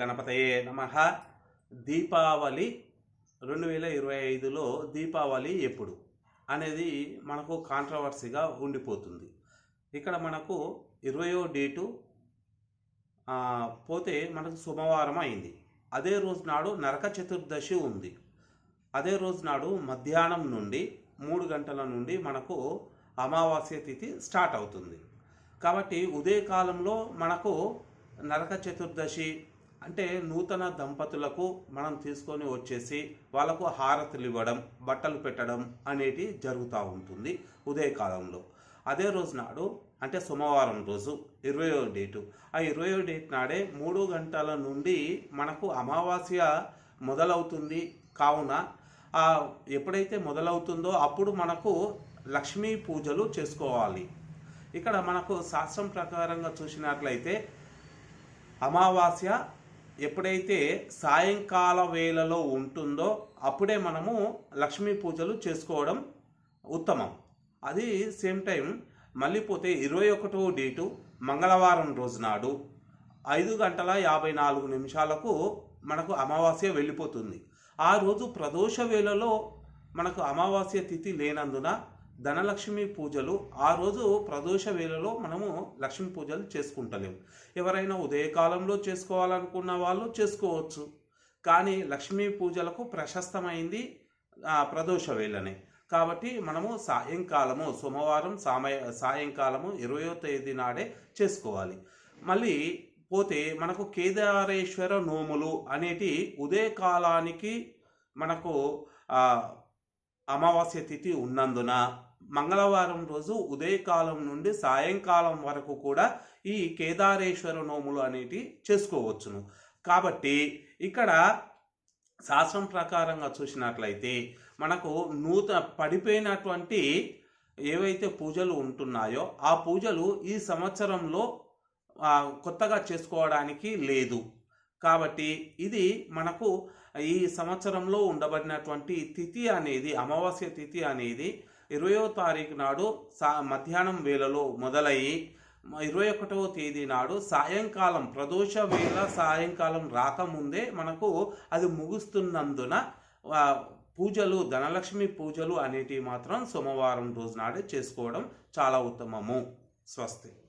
గణపతయే నమ. దీపావళి రెండు వేల ఇరవై ఐదులో దీపావళి ఎప్పుడు అనేది మనకు కాంట్రవర్సీగా ఉండిపోతుంది. ఇక్కడ మనకు ఇరవయో డేటు పోతే మనకు సోమవారం అయింది. అదే రోజు నాడు నరక చతుర్దశి ఉంది. అదే రోజు నాడు మధ్యాహ్నం నుండి మూడు గంటల నుండి మనకు అమావాస్య తిథి స్టార్ట్ అవుతుంది. కాబట్టి ఉదయకాలంలో మనకు నరక చతుర్దశి అంటే నూతన దంపతులకు మనం తీసుకొని వచ్చేసి వాళ్ళకు హారతులు ఇవ్వడం బట్టలు పెట్టడం అనేటి జరుగుతూ ఉంటుంది ఉదయకాలంలో. అదే రోజు నాడు అంటే సోమవారం రోజు ఇరవయో డేటు. ఆ ఇరవయో డేట్ నాడే మూడు గంటల నుండి మనకు అమావాస్య మొదలవుతుంది. కావున ఆ ఎప్పుడైతే మొదలవుతుందో అప్పుడు మనకు లక్ష్మీ పూజలు చేసుకోవాలి. ఇక్కడ మనకు శాస్త్రం ప్రకారంగా చూసినట్లయితే అమావాస్య ఎప్పుడైతే సాయంకాల వేళలో ఉంటుందో అప్పుడే మనము లక్ష్మీ పూజలు చేసుకోవడం ఉత్తమం. అది సేమ్ టైం మళ్ళీ పోతే ఇరవై ఒకటో డేటు మంగళవారం రోజు నాడు ఐదు గంటల యాభై నాలుగు నిమిషాలకు మనకు అమావాస్య వెళ్ళిపోతుంది. ఆ రోజు ప్రదోష వేళలో మనకు అమావాస్య తిథి లేనందున ధనలక్ష్మి పూజలు ఆ రోజు ప్రదోష వేళలో మనము లక్ష్మీ పూజలు చేసుకుంటలేము ఎవరైనా ఉదయకాలంలో చేసుకోవాలనుకున్న వాళ్ళు చేసుకోవచ్చు. కానీ లక్ష్మీ పూజలకు ప్రశస్తమైంది ప్రదోష వేళనే. కాబట్టి మనము సాయంకాలము సోమవారం సామయ సాయంకాలము ఇరవయో తేదీ నాడే చేసుకోవాలి. మళ్ళీ పోతే మనకు కేదారేశ్వర నోములు అనేటి ఉదయకాలానికి మనకు అమావాస్య తిథి ఉన్నందున మంగళవారం రోజు ఉదయకాలం నుండి సాయంకాలం వరకు కూడా ఈ కేదారేశ్వర నోములు అనేటి చేసుకోవచ్చును. కాబట్టి ఇక్కడ శాస్త్రం ప్రకారంగా చూసినట్లయితే మనకు నూతన పడిపోయినటువంటి ఏవైతే పూజలు ఉంటున్నాయో ఆ పూజలు ఈ సంవత్సరంలో కొత్తగా చేసుకోవడానికి లేదు. కాబట్టి ఇది మనకు ఈ సంవత్సరంలో ఉండబడినటువంటి తిథి అనేది అమావాస్య తిథి అనేది ఇరవయో తారీఖు నాడు సా మధ్యాహ్నం వేళలో మొదలయ్యి ఇరవై ఒకటవ తేదీ నాడు సాయంకాలం ప్రదోష వేళ సాయంకాలం రాకముందే మనకు అది ముగుస్తున్నందున పూజలు ధనలక్ష్మి పూజలు అనేటివి మాత్రం సోమవారం రోజు నాడే చేసుకోవడం చాలా ఉత్తమము. స్వస్తి.